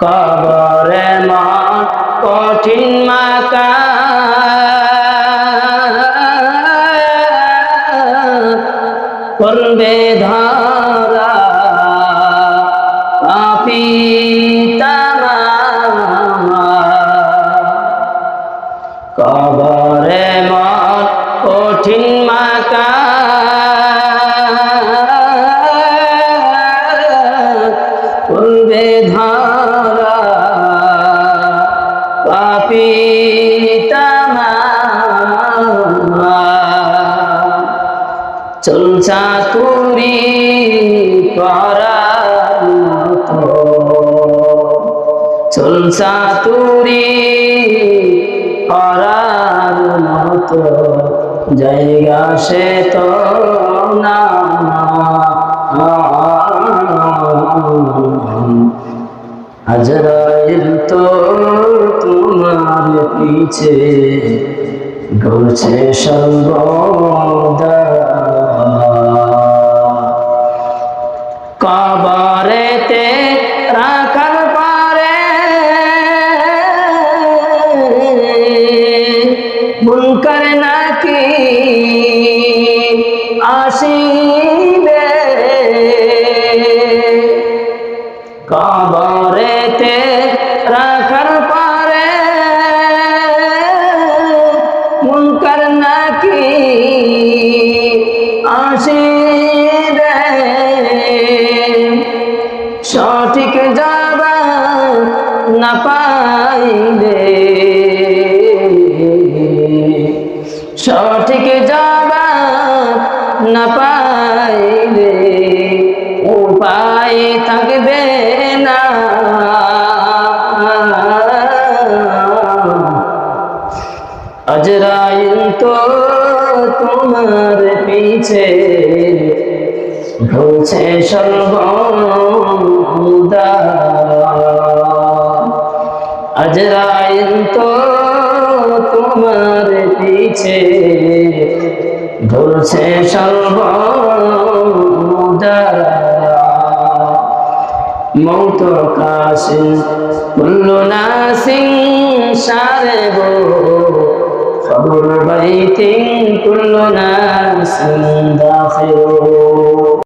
কবরে মা কঠিন মাকা করবে ধরা পাপি চলছা তুরি করার মতো। চলছা তুরি করার মতো। জায়গা সে তো না। আজরাইল তো পিছে ঘুরছে সর্বদা। কবরেতে রাখার পারে মুনকার নাকি আসিবে? কবরেতে রাখার মুনকার নাকি আসিবে সঠিক যাবা না পাইলে। সঠিক যাবা না পাইলে। উপায় থাকবে না। আজরাইল তো তোমার পিছে। ঘুরছে সর্বদা আজরাইল তো তোমার পিছে। ঘুরছে সর্বদা মৌত কাশিন কুল্লু নাসিং সারেব খবর বাইতিং কুল্লু নাসিং দাখিল